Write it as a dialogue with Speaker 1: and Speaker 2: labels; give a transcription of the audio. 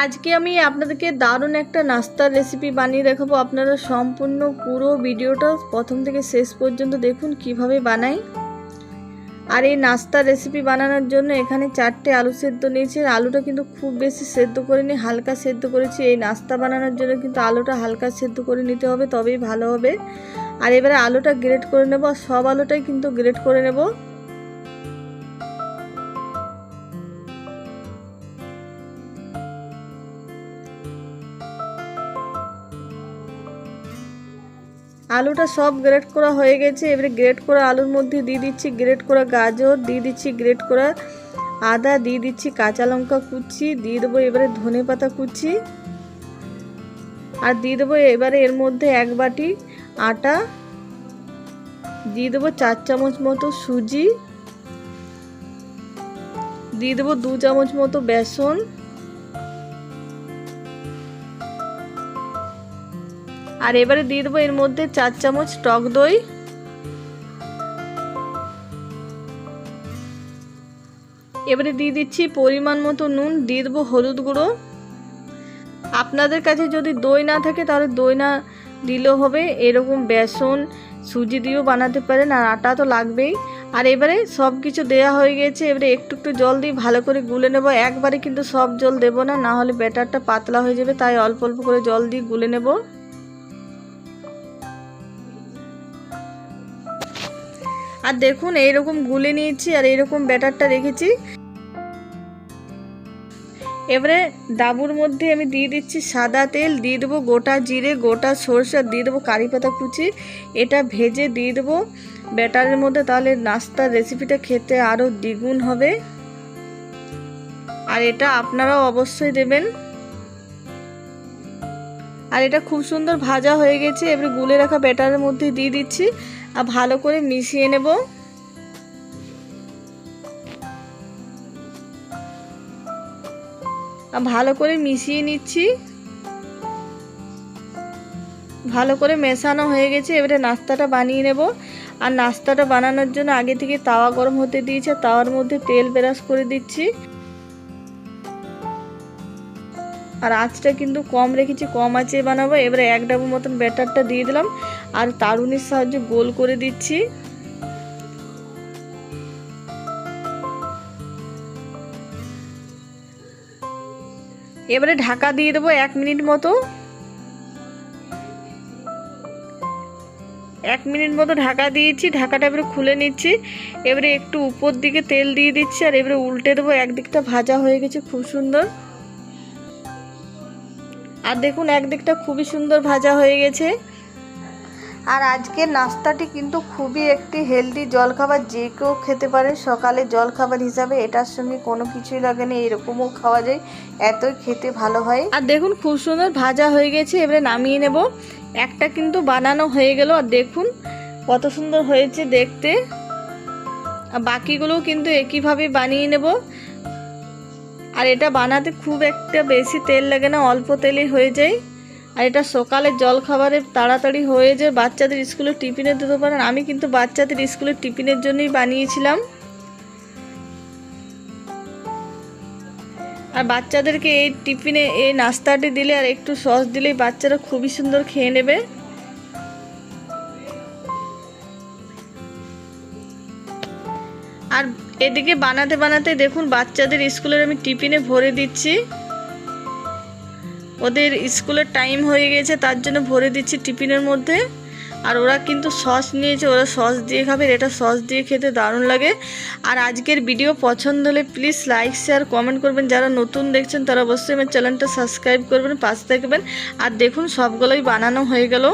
Speaker 1: আজকে আমি আপনাদেরকে দারুণ একটা নাস্তার রেসিপি বানিয়ে দেখাবো। আপনারা সম্পূর্ণ পুরো ভিডিওটা প্রথম থেকে শেষ পর্যন্ত দেখুন কীভাবে বানাই। আর এই নাস্তার রেসিপি বানানোর জন্য এখানে চারটে আলু সেদ্ধ নিয়েছি। আলুটা কিন্তু খুব বেশি সেদ্ধ করিনি, হালকা সেদ্ধ করেছি। এই নাস্তা বানানোর জন্য কিন্তু আলুটা হালকা সেদ্ধ করে নিতে হবে, তবেই ভালো হবে। আর এবারে আলুটা গ্রেট করে নেব সব আলুটাই কিন্তু গ্রেট করে নেব। আলুটা সব গ্রেট করা হয়ে গেছে। এবারে গ্রেট করা আলুর মধ্যে দিয়ে দিচ্ছি গ্রেট করা গাজর, দিয়ে দিচ্ছি গ্রেট করা আদা, দিয়ে দিচ্ছি কাঁচা লঙ্কা কুচি, দিয়ে দেবো এবারে ধনে পাতা কুচি। আর দিয়ে দেবো এবারে এর মধ্যে এক বাটি আটা, দিয়ে দেবো চার চামচ মতো সুজি, দিয়ে দেবো দু চামচ মতো বেসন। আর এবারে দিয়ে দেবো এর মধ্যে চার চামচ টক দই। এবারে দিয়ে দিচ্ছি পরিমাণ মতো নুন, দিয়ে দেবো হলুদ গুঁড়ো। আপনাদের কাছে যদি দই না থাকে তাহলে দই না দিলেও হবে। এরকম বেসন, সুজি দিয়েও বানাতে পারেন, আর আটা তো লাগবেই। আর এবারে সব কিছু দেওয়া হয়ে গেছে। এবারে একটু একটু জল দিয়ে ভালো করে গুলে নেব। একবারে কিন্তু সব জল দেবো না না হলে ব্যাটারটা পাতলা হয়ে যাবে, তাই অল্প অল্প করে জল দিয়ে গুলে নেব। আর দেখুন, এইরকম গুলে নিয়েছি আর এইরকম ব্যাটারটা রেখেছি। এবারে ডাবুর মধ্যে আমি দিয়ে দিচ্ছি সাদা তেল, দিয়ে দেবো গোটা জিরে, গোটা সরষে দিয়ে দেবো কারি পাতা কুচি। এটা ভেজে দিয়ে দেবো ব্যাটারের মধ্যে, তাহলে নাস্তার রেসিপিটা খেতে আরও দ্বিগুণ হবে। আর এটা আপনারাও অবশ্যই দেবেন। আর এটা খুব সুন্দর ভাজা হয়ে গেছে, এবারে গুলে রাখা ব্যাটারের মধ্যে দিয়ে দিচ্ছি। আর ভালো করে মিশিয়ে নেব। আর ভালো করে মিশিয়ে নিচ্ছি। ভালো করে মেশানো হয়ে গেছে, এবারে নাস্তাটা বানিয়ে নেব। আর নাস্তাটা বানানোর জন্য আগে থেকে তাওয়া গরম হতে দিয়েছে তাওয়ার মধ্যে তেল বেরাস করে দিচ্ছি। আর আঁচটা কিন্তু কম রেখেছি, কম আঁচে বানাবো। এবারে এক ডাবু মতন ব্যাটারটা দিয়ে দিলাম। আর তারুনির সাহায্যে গোল করে দিচ্ছি। এবারে ঢাকা দিয়ে দেবো এক মিনিট মতো। এক মিনিট মতো ঢাকা দিয়েছি, ঢাকাটা এবারে খুলে নিচ্ছি। এবারে একটু উপর দিকে তেল দিয়ে দিচ্ছি, আর এবারে উল্টে দেবো। একদিকটা ভাজা হয়ে গেছে, খুব সুন্দর। আর দেখুন একদিকটা খুবই সুন্দর ভাজা হয়ে গেছে। আর আজকে নাস্তাটি কিন্তু খুবই একটি হেলদি জলখাবার যে কেউ খেতে পারে সকালে জলখাবার হিসাবে এটার সঙ্গে কোনো কিছুই লাগে না এরকমও খাওয়া যায় এতই খেতে ভালো হয়। আর দেখুন খুব সুন্দর ভাজা হয়ে গেছে এবারে নামিয়ে নেব। একটা কিন্তু বানানো হয়ে গেল আর দেখুন কত সুন্দর হয়েছে দেখতে। আর বাকিগুলোও কিন্তু একইভাবে বানিয়ে নেব। আর এটা বানাতে খুব একটা বেশি তেল লাগে না, অল্প তেলেই হয়ে যায়। আর এটা সকালে জল খাবারে তাড়াতাড়ি হয়ে যায়, বাচ্চাদের স্কুলে টিফিনে দিতে পারেন আমি কিন্তু বাচ্চাদের স্কুলের টিফিনের জন্যই বানিয়েছিলাম। আর বাচ্চাদেরকে এই টিফিনে এই নাস্তাটি দিলে আর একটু সস দিলেই বাচ্চারা খুবই সুন্দর খেয়ে নেবে। আর এদিকে বানাতে বানাতে দেখুন বাচ্চাদের স্কুলের আমি টিফিনে ভরে দিচ্ছি। ওদের স্কুলের টাইম হয়ে গেছে, তার জন্য ভরে দিচ্ছি টিফিনের মধ্যে। আর ওরা কিন্তু সস নিয়েছে, ওরা সস দিয়ে খাবে, এটা সস দিয়ে খেতে দারুণ লাগে। আর আজকের ভিডিও পছন্দ হলে প্লিজ লাইক শেয়ার কমেন্ট করবেন। যারা নতুন দেখছেন, তারা অবশ্যই আমার চ্যানেলটা সাবস্ক্রাইব করবেন, পাশে থাকবেন। আর দেখুন, সবগুলোই বানানো হয়ে গেল।